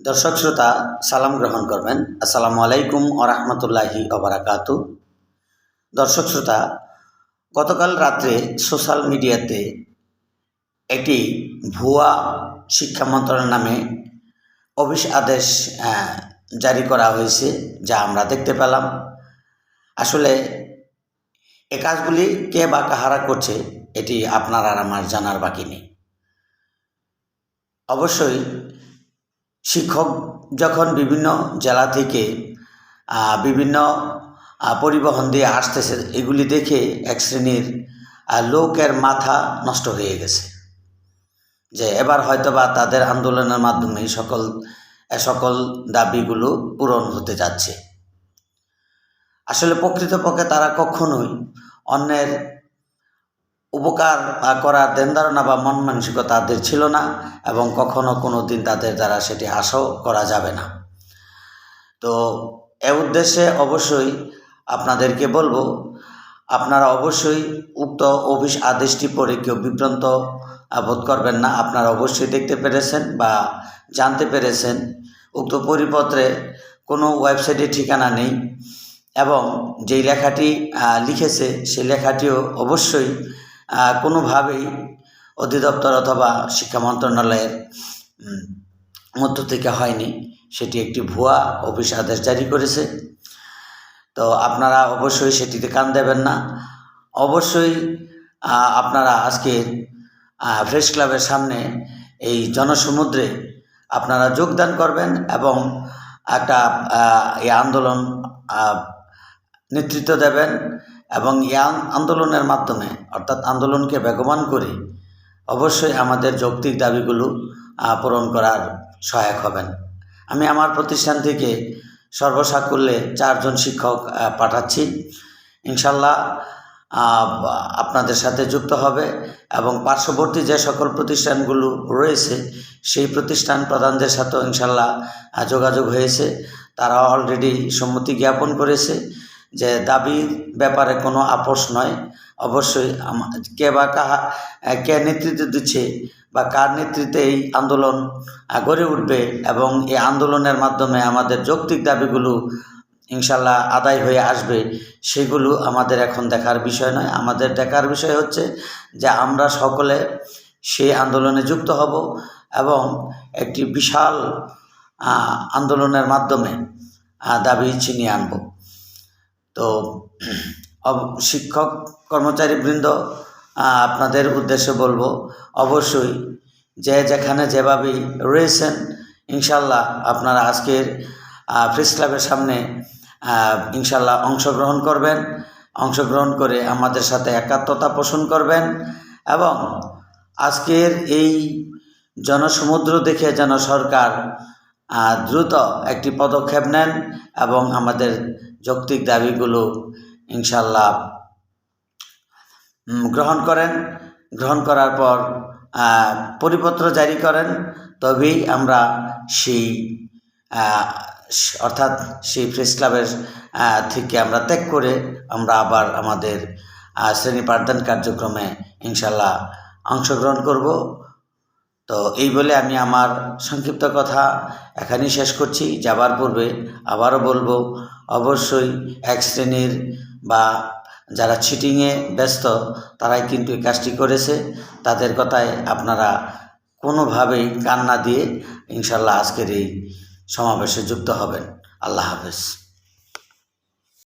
দর্শক শ্রোতা, সালাম গ্রহণ করবেন। আসসালামু আলাইকুম ও রহমতুল্লাহি অবরাকাতু দর্শক শ্রোতা, গতকাল রাত্রে সোশ্যাল মিডিয়াতে একটি ভুয়া শিক্ষা মন্ত্রণালয় নামে অফিস আদেশ জারি করা হয়েছে, যা আমরা দেখতে পেলাম। আসলে এ কাজগুলি কে বা কাহারা করছে, এটি আপনার আর আমার জানার বাকি নেই। অবশ্যই শিক্ষক যখন বিভিন্ন জেলা থেকে বিভিন্ন পরিবহন দিয়ে আসতেছে, এগুলি দেখে এক শ্রেণির লোকের মাথা নষ্ট হয়ে গেছে। যে এবার হয়তোবা তাদের আন্দোলনের মাধ্যমে সকল সকল দাবিগুলো পূরণ হতে যাচ্ছে। আসলে প্রকৃতপক্ষে তারা কখনোই অন্যের উপকার করার দেন ধারণা বা মন মানসিকতা তাদের ছিল না এবং কখনো কোনো দিন তাদের দ্বারা সেটি আশাও করা যাবে না। তো এ উদ্দেশ্যে অবশ্যই আপনাদেরকে বলব, আপনারা অবশ্যই উক্ত অফিস আদেশটি পড়ে কেউ বিভ্রান্ত বোধ করবেন না। আপনারা অবশ্যই দেখতে পেরেছেন বা জানতে পেরেছেন উক্ত পরিপত্রে কোনো ওয়েবসাইটের ঠিকানা নেই এবং যেই লেখাটি লিখেছে সেই লেখাটিও অবশ্যই কোনোভাবেই অধিদপ্তর অথবা শিক্ষা মন্ত্রণালয়ের মধ্য থেকে হয়নি। সেটি একটি ভুয়া অফিস আদেশ জারি করেছে। তো আপনারা অবশ্যই সেটিতে কান দেবেন না। অবশ্যই আপনারা আজকে ফ্রেশ ক্লাবের সামনে এই জনসমুদ্রে আপনারা যোগদান করবেন এবং একটা এই আন্দোলন নেতৃত্ব দেবেন। এবং ইয়াং আন্দোলনের মাধ্যমে, অর্থাৎ আন্দোলনকে বেগবান করে, অবশ্যই আমাদের যৌক্তিক দাবিগুলো পূরণ করার সহায়ক হবেন। আমি আমার প্রতিষ্ঠান থেকে সর্বসাকুল্যে চারজন শিক্ষক পাঠাচ্ছি। ইনশাল্লাহ আপনাদের সাথে যুক্ত হবে এবং পার্শ্ববর্তী যে সকল প্রতিষ্ঠানগুলো রয়েছে, সেই প্রতিষ্ঠান প্রধানদের সাথেও ইনশাল্লাহ যোগাযোগ হয়েছে। তারা অলরেডি সম্মতি জ্ঞাপন করেছে। যে দাবির ব্যাপারে কোনো আপোষ নয়। অবশ্যই কে বা কাহা, কে নেতৃত্ব দিচ্ছে বা কার নেতৃত্বে এই আন্দোলন গড়ে উঠবে এবং এই আন্দোলনের মাধ্যমে আমাদের যৌক্তিক দাবিগুলো ইনশাল্লাহ আদায় হয়ে আসবে, সেগুলো আমাদের এখন দেখার বিষয় নয়। আমাদের দেখার বিষয় হচ্ছে যে আমরা সকলে সেই আন্দোলনে যুক্ত হব এবং একটি বিশাল আন্দোলনের মাধ্যমে দাবি ছিনিয়ে আনব। তো শিক্ষক কর্মচারীবৃন্দ আপনাদের উদ্দেশ্যে বলব, অবশ্যই যে যেখানে যেভাবেই রয়েছেন, ইনশাল্লাহ আপনারা আজকের প্রেস ক্লাবের সামনে ইনশাল্লাহ অংশগ্রহণ করবেন। অংশগ্রহণ করে আমাদের সাথে একাত্মতা পোষণ করবেন এবং আজকের এই জনসমুদ্র দেখে যেন সরকার দ্রুত একটি পদক্ষেপ নেন এবং আমাদের যৌক্তিক দাবিগুলো ইনশাল্লাহ গ্রহণ করেন। গ্রহণ করার পর পরিপত্র জারি করেন। তবেই আমরা সেই অর্থাৎ সেই প্রেস ক্লাবের থেকে আমরা ত্যাগ করে আমরা আবার আমাদের শ্রেণি পাঠদান কার্যক্রমে ইনশাল্লাহ অংশগ্রহণ করব। তো এই বলে আমি আমার সংক্ষিপ্ত কথা এখানেই শেষ করছি। যাবার পূর্বে আবারও বলব অবশ্যই এক শ্রেণির বা যারা চিটিংয়ে ব্যস্ত, তারাই কিন্তু এই কাজটি করেছে। তাদের কথায় আপনারা কোনোভাবেই কান্না দিয়ে ইনশাল্লাহ আজকের এই সমাবেশে যুক্ত হবেন। আল্লাহ হাফেজ।